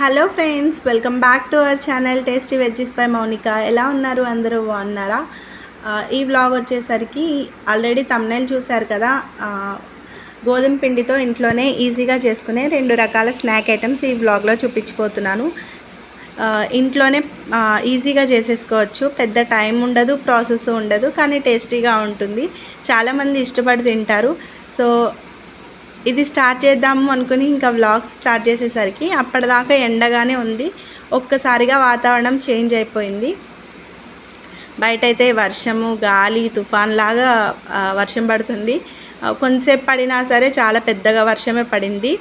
Hello friends welcome back to our channel tasty veggies by Mounika ఎలా ఉన్నారు? అందరూ బాగున్నారా? ఈ వ్లాగ్ వచ్చేసరికి ఆల్రెడీ తమ్నైల్ చూశారు కదా. గోధుమ పిండితో ఇంట్లోనే ఈజీగా చేసుకునే రెండు రకాల స్నాక్ ఐటమ్స్ ఈ వ్లాగ్లో చూపించిపోతున్నాను ఇంట్లోనే ఈజీగా చేసేసుకోవచ్చు. పెద్ద టైం ఉండదు ప్రాసెస్ ఉండదు కానీ టేస్టీగా ఉంటుంది. చాలామంది ఇష్టపడి తింటారు. సో ఇది స్టార్ట్ చేద్దాము అనుకుని ఇంకా వ్లాగ్స్ స్టార్ట్ చేసేసరికి అప్పటిదాకా ఎండగానే ఉంది. ఒక్కసారిగా వాతావరణం చేంజ్ అయిపోయింది. బయట అయితే వర్షము గాలి తుఫాన్ లాగా వర్షం పడుతుంది. కొంతసేపు పడినా సరే చాలా పెద్దగా వర్షమే పడింది.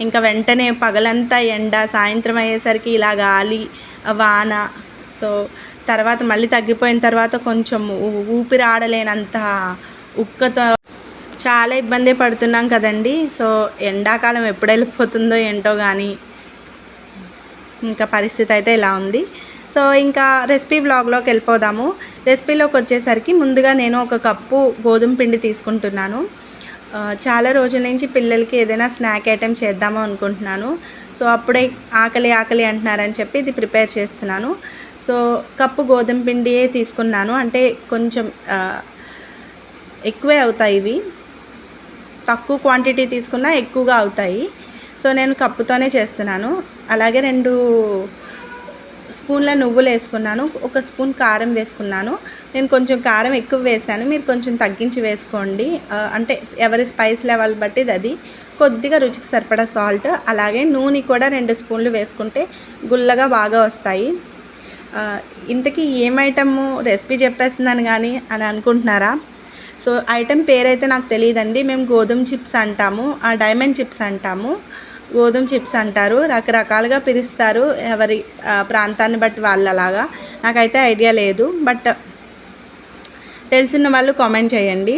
ఇంకా వెంటనే పగలంతా ఎండ సాయంత్రం అయ్యేసరికి ఇలా గాలి వాన సో తర్వాత మళ్ళీ తగ్గిపోయిన తర్వాత కొంచెం ఊ- ఊపిరి ఆడలేనంత ఉక్కతో చాలా ఇబ్బంది పడుతున్నాం కదండి. సో ఎండాకాలం ఎప్పుడు వెళ్ళిపోతుందో ఏంటో కానీ ఇంకా పరిస్థితి అయితే ఇలా ఉంది. సో ఇంకా రెసిపీ బ్లాగ్లోకి వెళ్ళిపోదాము. రెసిపీలోకి వచ్చేసరికి ముందుగా నేను ఒక కప్పు గోధుమ పిండి తీసుకుంటున్నాను. చాలా రోజుల నుంచి పిల్లలకి ఏదైనా స్నాక్ ఐటెం చేద్దాము అనుకుంటున్నాను. సో అప్పుడే ఆకలి ఆకలి అంటున్నారని చెప్పి ఇది ప్రిపేర్ చేస్తున్నాను. సో కప్పు గోధుమ పిండియే తీసుకున్నాను. అంటే కొంచెం ఎక్కువే అవుతాయి ఇవి. తక్కువ క్వాంటిటీ తీసుకున్నా ఎక్కువగా అవుతాయి. సో నేను కప్పుతోనే చేస్తున్నాను. అలాగే రెండు స్పూన్ల నువ్వులు వేసుకున్నాను. ఒక స్పూన్ కారం వేసుకున్నాను. నేను కొంచెం కారం ఎక్కువ వేసాను. మీరు కొంచెం తగ్గించి వేసుకోండి. అంటే ఎవరి స్పైస్ లెవెల్ బట్టి అది. కొద్దిగా రుచికి సరిపడా సాల్ట్ అలాగే నూనె కూడా రెండు స్పూన్లు వేసుకుంటే గుల్లగా బాగా వస్తాయి. ఇంతకీ ఏం ఐటమ్ రెసిపీ చెప్పేస్తున్నాను కానీ అని అనుకుంటున్నారా? సో ఐటెం పేరైతే నాకు తెలియదండి మేము గోధుమ చిప్స్ అంటాము. ఆ డైమండ్ చిప్స్ అంటాము. గోధుమ చిప్స్ అంటారు. రకరకాలుగా పిలుస్తారు ఎవరి ప్రాంతాన్ని బట్టి వాళ్ళలాగా. నాకైతే ఐడియా లేదు. బట్ తెలిసిన వాళ్ళు కామెంట్ చేయండి.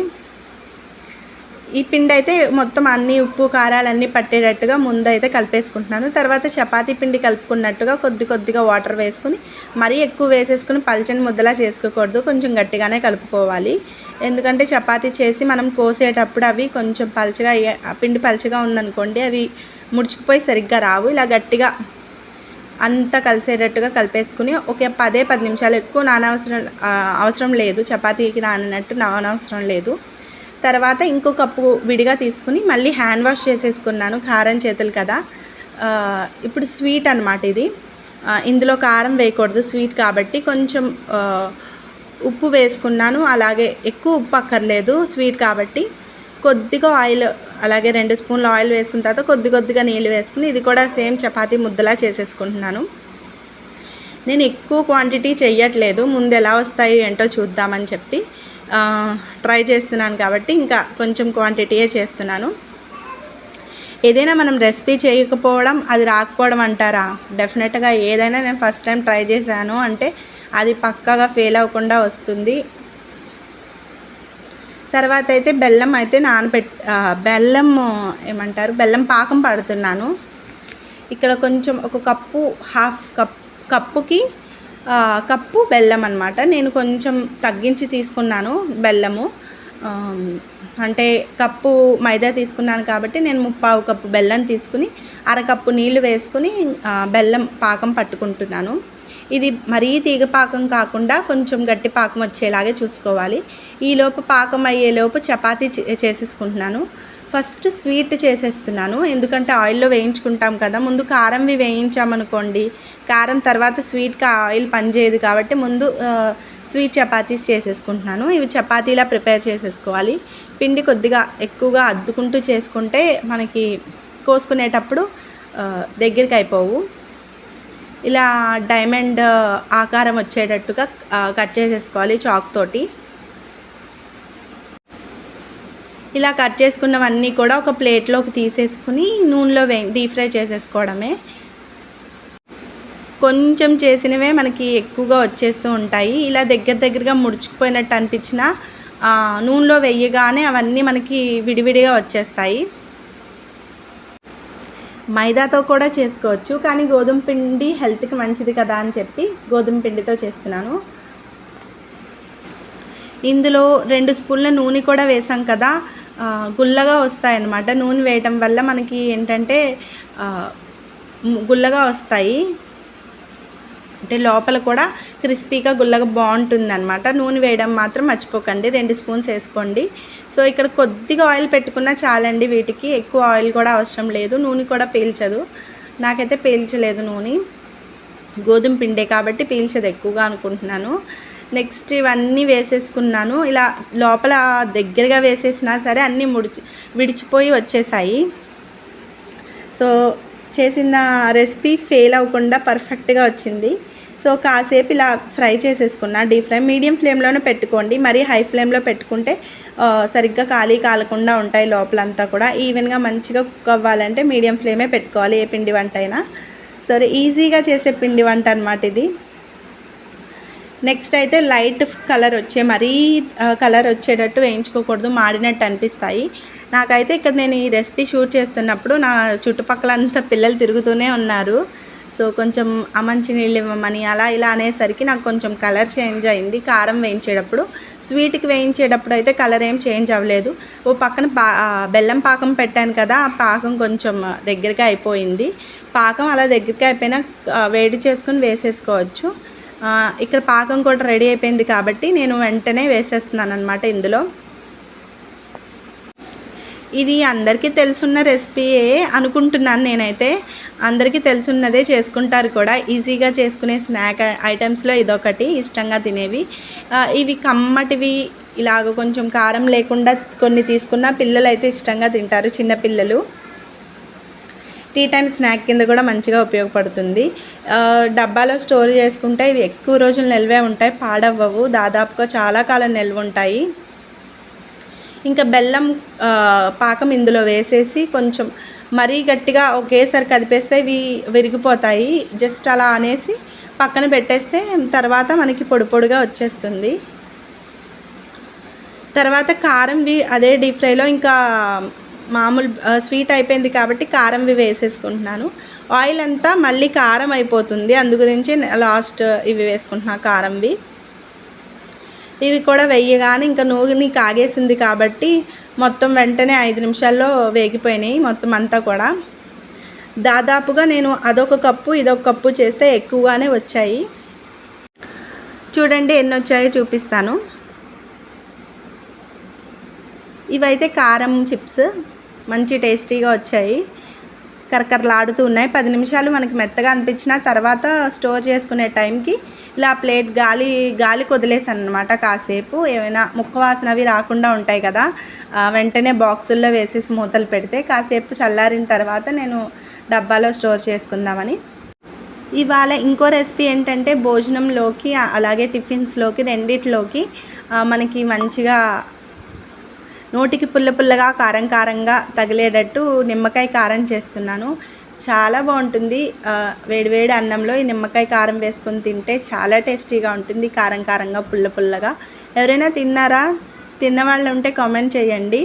ఈ పిండి అయితే మొత్తం అన్ని ఉప్పు కారాలన్నీ పట్టేటట్టుగా ముందు అయితే కలిపేసుకుంటున్నాను. తర్వాత చపాతీ పిండి కలుపుకున్నట్టుగా కొద్ది కొద్దిగా వాటర్ వేసుకుని మరీ ఎక్కువ వేసేసుకుని పల్చని ముద్దలా చేసుకోకూడదు. కొంచెం గట్టిగానే కలుపుకోవాలి. ఎందుకంటే చపాతీ చేసి మనం కోసేటప్పుడు అవి కొంచెం పల్చగా అయ్యే- పిండి పలచగా ఉందనుకోండి అవి ముడుచుకుపోయి సరిగ్గా రావు. ఇలా గట్టిగా అంతా కలిసేటట్టుగా కలిపేసుకుని ఒక పదే పది నిమిషాలు ఎక్కువ నానవసరం అవసరం లేదు. చపాతీకి నానినట్టు నానవసరం లేదు. తర్వాత ఇంకో కప్పు విడిగా తీసుకుని మళ్ళీ హ్యాండ్ వాష్ చేసేసుకున్నాను కారం చేతులు కదా. ఇప్పుడు స్వీట్ అనమాట ఇది. ఇందులో కారం వేయకూడదు స్వీట్ కాబట్టి కొంచెం ఉప్పు వేసుకున్నాను. అలాగే ఎక్కువ ఉప్పు అక్కర్లేదు స్వీట్ కాబట్టి. కొద్దిగా ఆయిల్ అలాగే రెండు స్పూన్ల ఆయిల్ వేసుకున్న తర్వాత కొద్ది కొద్దిగా నీళ్ళు వేసుకుని ఇది కూడా సేమ్ చపాతీ ముద్దలా చేసేసుకుంటున్నాను. నేను ఎక్కువ క్వాంటిటీ చెయ్యట్లేదు ముందు ఎలా వస్తాయి ఏంటో చూద్దామని చెప్పి. ట్రై చేస్తున్నాను కాబట్టి ఇంకా కొంచెం క్వాంటిటీయే చేస్తున్నాను. ఏదైనా మనం రెసిపీ చేయకపోవడం అది రాకపోవడం అంటారా? డెఫినెట్గా ఏదైనా నేను ఫస్ట్ టైం ట్రై చేశాను అంటే అది పక్కాగా ఫెయిల్ అవ్వకుండా వస్తుంది. తర్వాత అయితే బెల్లం అయితే నానబెట్ బెల్లం ఏమంటారు? బెల్లం పాకం పడుతున్నాను. ఇక్కడ కొంచెం ఒక కప్పు హాఫ్ కప్ కప్పుకి కప్పు బెల్లం అనమాట నేను కొంచెం తగ్గించి తీసుకున్నాను బెల్లము. అంటే కప్పు మైదా తీసుకున్నాను కాబట్టి నేను ముప్పావు కప్పు బెల్లం తీసుకుని అరకప్పు నీళ్ళు వేసుకుని బెల్లం పాకం పట్టుకుంటున్నాను. ఇది మరీ తీగ పాకం కాకుండా కొంచెం గట్టి పాకం వచ్చేలాగే చూసుకోవాలి. ఈలోపు పాకం అయ్యేలోపు చపాతీ చే- చేసేసుకుంటున్నాను. ఫస్ట్ స్వీట్ చేసేస్తున్నాను. ఎందుకంటే ఆయిల్లో వేయించుకుంటాం కదా ముందు కారంవి వేయించామనుకోండి కారం తర్వాత స్వీట్కి ఆయిల్ పనిచేయదు కాబట్టి ముందు స్వీట్ చపాతీస్ చేసేసుకుంటున్నాను. ఇవి చపాతీలా ప్రిపేర్ చేసేసుకోవాలి. పిండి కొద్దిగా ఎక్కువగా అద్దుకుంటూ చేసుకుంటే మనకి కోసుకునేటప్పుడు దగ్గరికి అయిపోవు. ఇలా డైమండ్ ఆకారం వచ్చేటట్టుగా కట్ చేసేసుకోవాలి చాక్ తోటి. ఇలా కట్ చేసుకున్నవన్నీ కూడా ఒక ప్లేట్లోకి తీసేసుకుని నూనెలో వే డీప్ ఫ్రై చేసేసుకోవడమే. కొంచెం చేసినవే మనకి ఎక్కువగా వచ్చేస్తూ ఉంటాయి. ఇలా దగ్గర దగ్గరగా ముడుచుకుపోయినట్టు అనిపించిన నూనెలో వెయ్యగానే అవన్నీ మనకి విడివిడిగా వచ్చేస్తాయి. మైదాతో కూడా చేసుకోవచ్చు కానీ గోధుమ పిండి హెల్త్కి మంచిది కదా అని చెప్పి గోధుమ పిండితో చేస్తున్నాను. ఇందులో రెండు స్పూన్ల నూనె కూడా వేసాం కదా. గుల్లగా వస్తాయన్నమాట. నూనె వేయటం వల్ల మనకి ఏంటంటే గుల్లగా వస్తాయి. అంటే లోపల కూడా క్రిస్పీగా గుల్లగా బాగుంటుంది అనమాట నూనె వేయడం మాత్రం మర్చిపోకండి. రెండు స్పూన్స్ వేసుకోండి. సో ఇక్కడ కొద్దిగా ఆయిల్ పెట్టుకున్నా చాలండి వీటికి. ఎక్కువ ఆయిల్ కూడా అవసరం లేదు. నూనె కూడా పీల్చదు. నాకైతే పీల్చలేదు నూనె. గోధుమ పిండే కాబట్టి పీల్చదు ఎక్కువగా అనుకుంటున్నాను. నెక్స్ట్ ఇవన్నీ వేసేసుకున్నాను. ఇలా లోపల దగ్గరగా వేసేసినా సరే అన్నీ ముడిచి విడిచిపోయి వచ్చేసాయి. సో చేసిన రెసిపీ ఫెయిల్ అవ్వకుండా పర్ఫెక్ట్గా వచ్చింది. సో కాసేపు ఇలా ఫ్రై చేసేసుకున్నా. డీప్ ఫ్రై మీడియం ఫ్లేమ్లోనే పెట్టుకోండి. మరీ హై ఫ్లేమ్లో పెట్టుకుంటే సరిగ్గా ఖాళీ కాలకుండా ఉంటాయి లోపలంతా కూడా. ఈవెన్గా మంచిగా కుక్ అవ్వాలంటే మీడియం ఫ్లేమే పెట్టుకోవాలి ఏ పిండి వంట అయినా సరే ఈజీగా చేసే పిండి వంట అనమాట ఇది. నెక్స్ట్ అయితే లైట్ కలర్ వచ్చే మరీ కలర్ వచ్చేటట్టు వేయించుకోకూడదు మాడినట్టు అనిపిస్తాయి. నాకైతే ఇక్కడ నేను ఈ రెసిపీ షూట్ చేస్తున్నప్పుడు నా చుట్టుపక్కల అంతా పిల్లలు తిరుగుతూనే ఉన్నారు. సో కొంచెం అమంచి మంచి నీళ్ళు ఇవ్వమని అలా ఇలా అనేసరికి నాకు కొంచెం కలర్ చేంజ్ అయింది. కారం వేయించేటప్పుడు స్వీట్కి వేయించేటప్పుడు అయితే కలర్ ఏం చేంజ్ అవ్వలేదు. ఓ పక్కన పా బెల్లం పాకం పెట్టాను కదా ఆ పాకం కొంచెం దగ్గరగా అయిపోయింది. పాకం అలా దగ్గరగా అయిపోయినా వేడి చేసుకుని వేసేసుకోవచ్చు. ఇక్కడ పాకం కూడా రెడీ అయిపోయింది కాబట్టి నేను వెంటనే వేసేస్తున్నాను అనమాట ఇందులో. ఇది అందరికీ తెలుసున్న రెసిపీయే అనుకుంటున్నాను నేనైతే. అందరికీ తెలుసున్నదే చేసుకుంటారు కూడా. ఈజీగా చేసుకునే స్నాక్ ఐటమ్స్లో ఇదొకటి ఇష్టంగా తినేవి. ఇవి కమ్మటివి ఇలాగ కొంచెం కారం లేకుండా కొన్ని తీసుకున్న పిల్లలు అయితే ఇష్టంగా తింటారు చిన్నపిల్లలు. టీ టైం స్నాక్ కింద కూడా మంచిగా ఉపయోగపడుతుంది. డబ్బాలో స్టోర్ చేసుకుంటే ఇవి ఎక్కువ రోజులు నిల్వే ఉంటాయి పాడవ్వవు. దాదాపుగా చాలా కాలం నిల్వ ఉంటాయి ఇంకా బెల్లం పాకం ఇందులో వేసేసి కొంచెం మరీ గట్టిగా ఒకేసారి కదిపేస్తే ఇవి విరిగిపోతాయి. జస్ట్ అలా అనేసి పక్కన పెట్టేస్తే తర్వాత మనకి పొడి పొడిగా వచ్చేస్తుంది. తర్వాత కారం అదే డీప్ ఫ్రైలో ఇంకా మామూలు స్వీట్ అయిపోయింది కాబట్టి కారంవి వేసేసుకుంటున్నాను. ఆయిల్ అంతా మళ్ళీ కారం అయిపోతుంది. అందు గురించి లాస్ట్ ఇవి వేసుకుంటున్నాను కారంవి ఇవి. కూడా వెయ్యగానే ఇంకా నూనె కాగేసింది కాబట్టి మొత్తం వెంటనే ఐదు నిమిషాల్లో వేగిపోయినాయి మొత్తం అంతా కూడా. దాదాపుగా నేను అదొక కప్పు ఇదొక కప్పు చేస్తే ఎక్కువగానే వచ్చాయి. చూడండి ఎన్ని వచ్చాయో చూపిస్తాను. ఇవైతే కారం చిప్స్. మంచి టేస్టీగా వచ్చాయి. కరకరలాడుతూ ఉన్నాయి. పది నిమిషాలు మనకి మెత్తగా అనిపించిన తర్వాత స్టోర్ చేసుకునే టైంకి ఇలా ప్లేట్ గాలి గాలి వదిలేసాను అనమాట కాసేపు. ఏమైనా ముక్క వాసన అవి రాకుండా ఉంటాయి కదా. వెంటనే బాక్సుల్లో వేసేసి మూతలు పెడితే కాసేపు చల్లారిన తర్వాత నేను డబ్బాలో స్టోర్ చేసుకుందామని. ఇవాళ ఇంకో రెసిపీ ఏంటంటే భోజనంలోకి అలాగే టిఫిన్స్లోకి రెండిట్లోకి మనకి మంచిగా నోటికి పుల్ల పుల్లగా కారం కారంగా తగిలేటట్టు నిమ్మకాయ కారం చేస్తున్నాను. చాలా బాగుంటుంది. వేడివేడి అన్నంలో ఈ నిమ్మకాయ కారం వేసుకొని తింటే చాలా టేస్టీగా ఉంటుంది. కారం కారంగా పుల్ల పుల్లగా. ఎవరైనా తిన్నారా? తిన్న వాళ్ళు ఉంటే కామెంట్ చేయండి.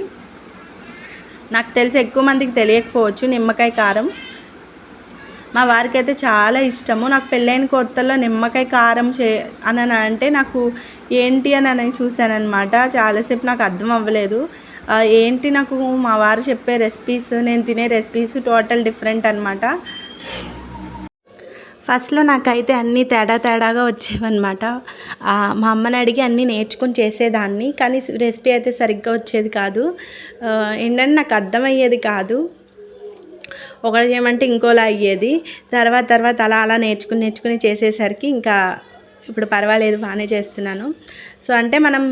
నాకు తెలిసి ఎక్కువ మందికి తెలియకపోవచ్చు నిమ్మకాయ కారం. మా వారికి అయితే చాలా ఇష్టము. నాకు పెళ్ళైన కొత్తలో నిమ్మకాయ కారం చే అని అంటే నాకు ఏంటి అని అని చూశానమాట చాలాసేపు నాకు అర్థం అవ్వలేదు. ఏంటి నాకు మా వారు చెప్పే రెసిపీస్ నేను తినే రెసిపీస్ టోటల్ డిఫరెంట్ అనమాట ఫస్ట్లో నాకైతే అన్నీ తేడా తేడాగా వచ్చేవన్నమాట. మా అమ్మని అడిగి అన్నీ నేర్చుకొని చేసేదాన్ని. కానీ రెసిపీ అయితే సరిగ్గా వచ్చేది కాదు. ఏంటంటే నాకు అర్థమయ్యేది కాదు. ఒకటి చేయమంటే ఇంకోలా అయ్యేది. తర్వాత తర్వాత అలా అలా నేర్చుకుని నేర్చుకుని చేసేసరికి ఇంకా ఇప్పుడు పర్వాలేదు బాగానే చేస్తున్నాను. సో అంటే మనం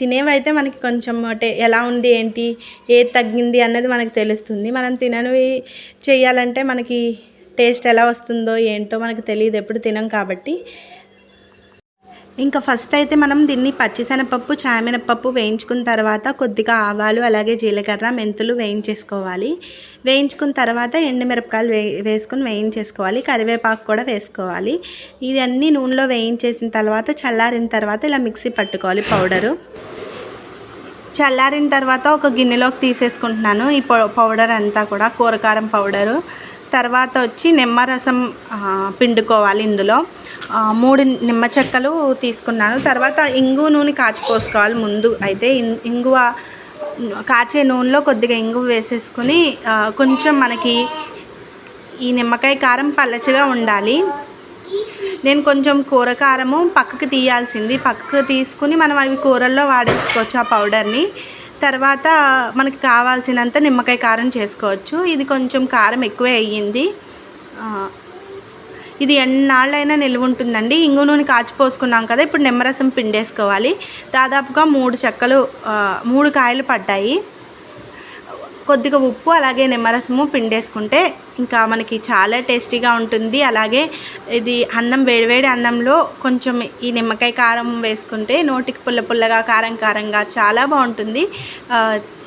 తినేవైతే మనకి కొంచెం అంటే ఎలా ఉంది ఏంటి ఏది తగ్గింది అన్నది మనకు తెలుస్తుంది. మనం తిననివి చేయాలంటే మనకి టేస్ట్ ఎలా వస్తుందో ఏంటో మనకు తెలియదు ఎప్పుడు తినం కాబట్టి. ఇంకా ఫస్ట్ అయితే మనం దీన్ని పచ్చిశనగపప్పు చామినపప్పు వేయించుకున్న తర్వాత కొద్దిగా ఆవాలు అలాగే జీలకర్ర మెంతులు వేయించేసుకోవాలి. వేయించుకున్న తర్వాత ఎండుమిరపకాయలు వే వేసుకుని వేయించేసుకోవాలి. కరివేపాకు కూడా వేసుకోవాలి. ఇవన్నీ నూనెలో వేయించేసిన తర్వాత చల్లారిన తర్వాత ఇలా మిక్సీ పట్టుకోవాలి పౌడరు. చల్లారిన తర్వాత ఒక గిన్నెలోకి తీసేసుకుంటున్నాను. ఈ పౌ- పౌడర్ అంతా కూడా కూరకారం పౌడరు. తర్వాత వచ్చి నిమ్మరసం పిండుకోవాలి ఇందులో. మూడు నిమ్మ చెక్కలు తీసుకున్నాను. తర్వాత ఇంగు నూనె కాచిపోసుకోవాలి ముందు అయితే. ఇంగువ కాచే నూనెలో కొద్దిగా ఇంగు వేసేసుకుని కొంచెం మనకి ఈ నిమ్మకాయ కారం పల్లచగా ఉండాలి. నేను కొంచెం కూర కారము పక్కకు తీయాల్సింది. పక్కకు తీసుకుని మనం అవి కూరల్లో వాడేసుకోవచ్చు ఆ పౌడర్ని. తర్వాత మనకి కావాల్సినంత నిమ్మకాయ కారం చేసుకోవచ్చు. ఇది కొంచెం కారం ఎక్కువే అయ్యింది. ఇది ఎన్నాళ్ళైనా నిల్వ ఉంటుందండి. ఇంగు నూనె కాచిపోసుకున్నాం కదా ఇప్పుడు నిమ్మరసం పిండేసుకోవాలి. దాదాపుగా మూడు చెక్కలు మూడు కాయలు పడ్డాయి. కొద్దిగా ఉప్పు అలాగే నిమ్మరసము పిండేసుకుంటే ఇంకా మనకి చాలా టేస్టీగా ఉంటుంది. అలాగే ఇది అన్నం వేడివేడి అన్నంలో కొంచెం ఈ నిమ్మకాయ కారం వేసుకుంటే నోటికి పుల్ల పుల్లగా కారం కారంగా చాలా బాగుంటుంది.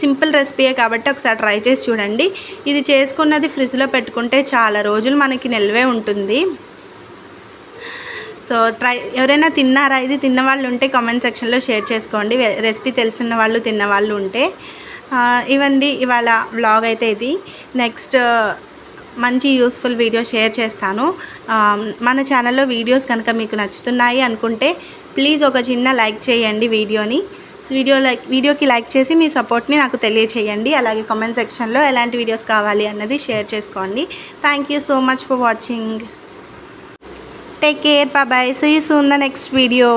సింపుల్ రెసిపీయే కాబట్టి ఒకసారి ట్రై చేసి చూడండి. ఇది చేసుకున్నది ఫ్రిడ్జ్లో పెట్టుకుంటే చాలా రోజులు మనకి నిల్వే ఉంటుంది. సో ట్రై ఎవరైనా తిన్నారా? ఇది తిన్న వాళ్ళు ఉంటే కామెంట్ సెక్షన్లో షేర్ చేసుకోండి. రెసిపీ తెలిసిన వాళ్ళు తిన్న వాళ్ళు ఉంటే. ఇవండి ఇవాళ వ్లాగ్ అయితే ఇది. నెక్స్ట్ మంచి యూస్ఫుల్ వీడియో షేర్ చేస్తాను. మన ఛానల్లో వీడియోస్ కనుక మీకు నచ్చుతున్నాయి అనుకుంటే ప్లీజ్ ఒక చిన్న లైక్ చేయండి వీడియోని వీడియో లైక్ వీడియోకి లైక్ చేసి మీ సపోర్ట్ని నాకు తెలియచేయండి. అలాగే కామెంట్ సెక్షన్లో ఎలాంటి వీడియోస్ కావాలి అన్నది షేర్ చేసుకోండి. Thank you so much for watching take care Bye bye. Soon the next video.